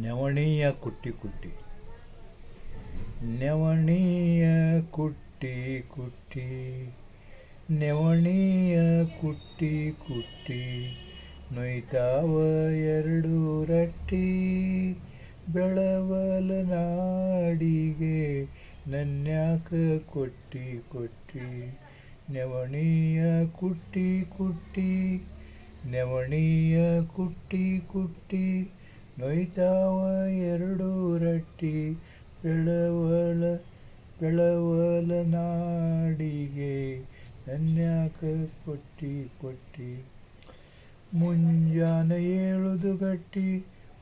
ನೆವಣಿಯ ಕುಟ್ಟಿ ಕುಟ್ಟಿ. ನೆವಣೀಯ ಕುಟ್ಟಿ ಕುಟ್ಟಿ. ನೆವಣೀಯ ಕುಟ್ಟಿ ಕುಟ್ಟಿ. ನೊಯ್ತಾವ ಎರಡು ರಟ್ಟಿ. ಬೆಳವಲ ನಾಡಿಗೆ ನನ್ಯಾಕ ಕೊಟ್ಟಿ ಕೊಟ್ಟಿ. ನೆವಣೀಯ ಕುಟ್ಟಿ ಕುಟ್ಟಿ. ನೆವಣೀಯ ಕುಟ್ಟಿ ಕುಟ್ಟಿ. ನೊಯ್ತಾವ ಎರಡು ರಟ್ಟಿ ಬೆಳವಲ ಬೆಳವಲ ನಾಡಿಗೆ ನನ್ಯಾಕ ಕೊಟ್ಟಿ ಕೊಟ್ಟಿ. ಮುಂಜಾನೆ ಏಳುದು ಗಟ್ಟಿ,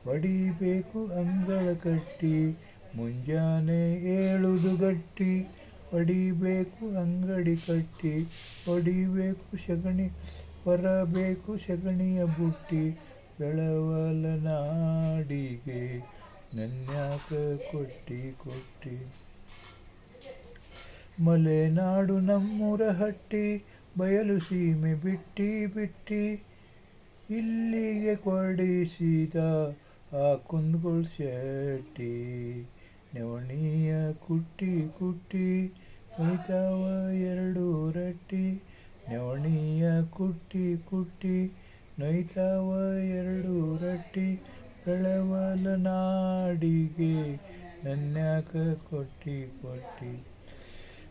ಹೊಡಿಬೇಕು ಅಂಗಳ ಕಟ್ಟಿ. ಮುಂಜಾನೆ ಏಳುದು ಗಟ್ಟಿ, ಹೊಡಿಬೇಕು ಅಂಗಡಿ ಕಟ್ಟಿ. ಹೊಡಿಬೇಕು ಸಗಣಿ ಹೊರಬೇಕು ಸಗಣಿಯ ಬುಟ್ಟಿ. ಬೆಳವಲ ನಾಡಿಗೆ ನನ್ಯಾಕ ಕೊಟ್ಟಿ ಕೊಟ್ಟಿ. ಮಲೆನಾಡು ನಮ್ಮೂರ ಹಟ್ಟಿ, ಬಯಲು ಸೀಮೆ ಬಿಟ್ಟಿ ಬಿಟ್ಟಿ. ಇಲ್ಲಿಗೆ ಕೊಡಿಸಿದ ಆ ಕುಂದಗೋಳ್ ಶೆಟ್ಟಿ, ನೆವಣಿಯ ಕುಟ್ಟಿ ಕುಟ್ಟಿ ಮೈತಾವ ಎರಡು ರಟ್ಟಿ, ನೆವಣಿಯ ಕುಟ್ಟಿ ಕುಟ್ಟಿ. ನೊಯ್ತಾವ ಎರಡು ರಟ್ಟಿ ಬೆಳವಲ ನಾಡಿಗೆ ನನ್ಯಾಕ ಕೊಟ್ಟಿ ಕೊಟ್ಟಿ.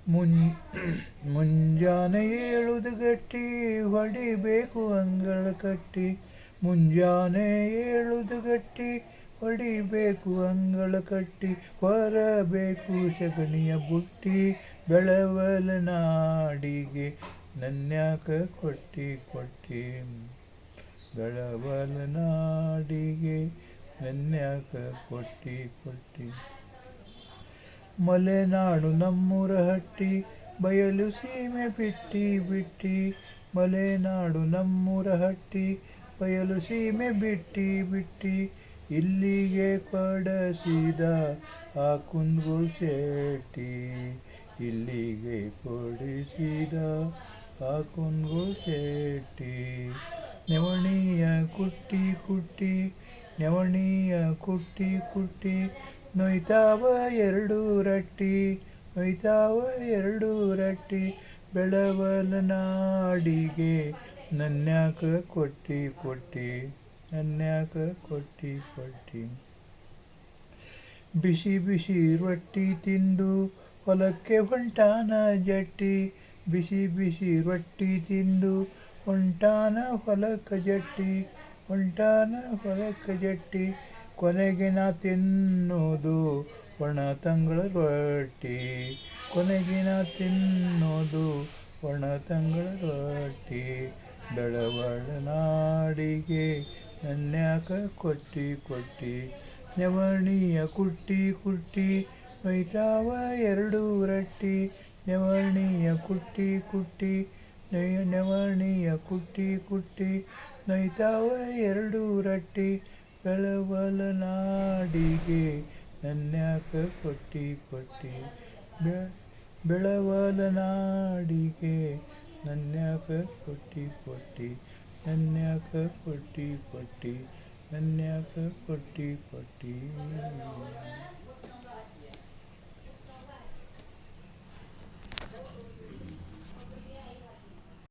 ಮುಂ ಮುಂಜಾನೆ ಏಳುದು ಗಟ್ಟಿ ಹೊಡಿಬೇಕು ಅಂಗಳ ಕಟ್ಟಿ. ಮುಂಜಾನೆ ಏಳುದು ಗಟ್ಟಿ ಹೊಡಿಬೇಕು ಅಂಗಳ ಕಟ್ಟಿ. ಹೊರಬೇಕು ಸಗಣಿಯ ಬುಟ್ಟಿ, ಬೆಳವಲ ನಾಡಿಗೆ ನನ್ಯಾಕ ಕೊಟ್ಟಿ ಕೊಟ್ಟಿ. ಬೆಳವಲ ನಾಡಿಗೆ ನನ್ಯಾಕ ಕೊಟ್ಟಿ ಕೊಟ್ಟಿ. ಮಲೆನಾಡು ನಮ್ಮೂರ ಹಟ್ಟಿ, ಬಯಲು ಸೀಮೆ ಬಿಟ್ಟಿ ಬಿಟ್ಟಿ. ಮಲೆನಾಡು ನಮ್ಮೂರ ಹಟ್ಟಿ, ಬಯಲು ಸೀಮೆ ಬಿಟ್ಟಿ ಬಿಟ್ಟಿ. ಇಲ್ಲಿಗೆ ಕೊಡಸಿದ ಆ ಕುಂದಗೋಳ್ ಶೆಟ್ಟಿ, ಇಲ್ಲಿಗೆ ಕೊಡಿಸಿದ ಆ ಕುಂದಗೋಳ್ ಶೆಟ್ಟಿ. ನೆವಣಿಯ ಕುಟ್ಟಿ ಕುಟ್ಟಿ, ನೆವಣಿಯ ಕುಟ್ಟಿ ಕುಟ್ಟಿ, ನೊಯ್ತಾವ ಎರಡು ರಟ್ಟಿ, ನೊಯ್ತಾವ ಎರಡು ರಟ್ಟಿ ಬೆಳವಲ ನಾಡಿಗೆ ನನ್ಯಾಕ ಕೊಟ್ಟಿ ಕೊಟ್ಟಿ, ನನ್ಯಾಕ ಕೊಟ್ಟಿ ಕೊಟ್ಟಿ. ಬಿಸಿ ಬಿಸಿ ರೊಟ್ಟಿ ತಿಂದು ಹೊಲಕ್ಕೆ ಹೊಂಟಾನ ಜಟ್ಟಿ, ಬಿಸಿ ಬಿಸಿ ರೊಟ್ಟಿ ತಿಂದು ಹೊಂಟಾನ ಹೊಲಕ್ಕೆ ಜಟ್ಟಿ ಹೊಂಟಾನ ಹೊಲಕ್ಕೆ ಜಟ್ಟಿ, ಕೊನೆಗೆ ನಾ ತಿನ್ನೋದು ಒಣ ತಂಗಳ ರೊಟ್ಟಿ. ಕೊನೆಗೆ ನಾ ತಿನ್ನೋದು ಒಣ ತಂಗಳ ರೊಟ್ಟಿ. ಬೆಳವಳ ನಾಡಿಗೆ ನನ್ಯಾಕ ಕೊಟ್ಟಿ ಕೊಟ್ಟಿ ನೆವಣಿಯ ಕುಟ್ಟಿ ಕುಟ್ಟಿ ಮೈತಾವ ಎರಡು ರಟ್ಟಿ ನವಣಿಯ ಕುಟ್ಟಿ ಕುಟ್ಟಿ ನೊಯ್ ನೆವಣಿಯ ಕುಟ್ಟಿ ಕುಟ್ಟಿ ನೈತಾವ ಎರಡು ರಟ್ಟಿ ಬೆಳವಲ ನಾಡಿಗೆ ನನ್ಯಾಕ ಕೊಟ್ಟಿ ಕೊಟ್ಟಿ ಬೆಳವಲ ನಾಡಿಗೆ ನನ್ಯಾಕ ಕೊಟ್ಟಿ ಕೊಟ್ಟಿ ನನ್ಯಾಕ ಕೊಟ್ಟಿ ಕೊಟ್ಟಿ ನನ್ಯಾಕ ಕೊಟ್ಟಿ ಕೊಟ್ಟಿ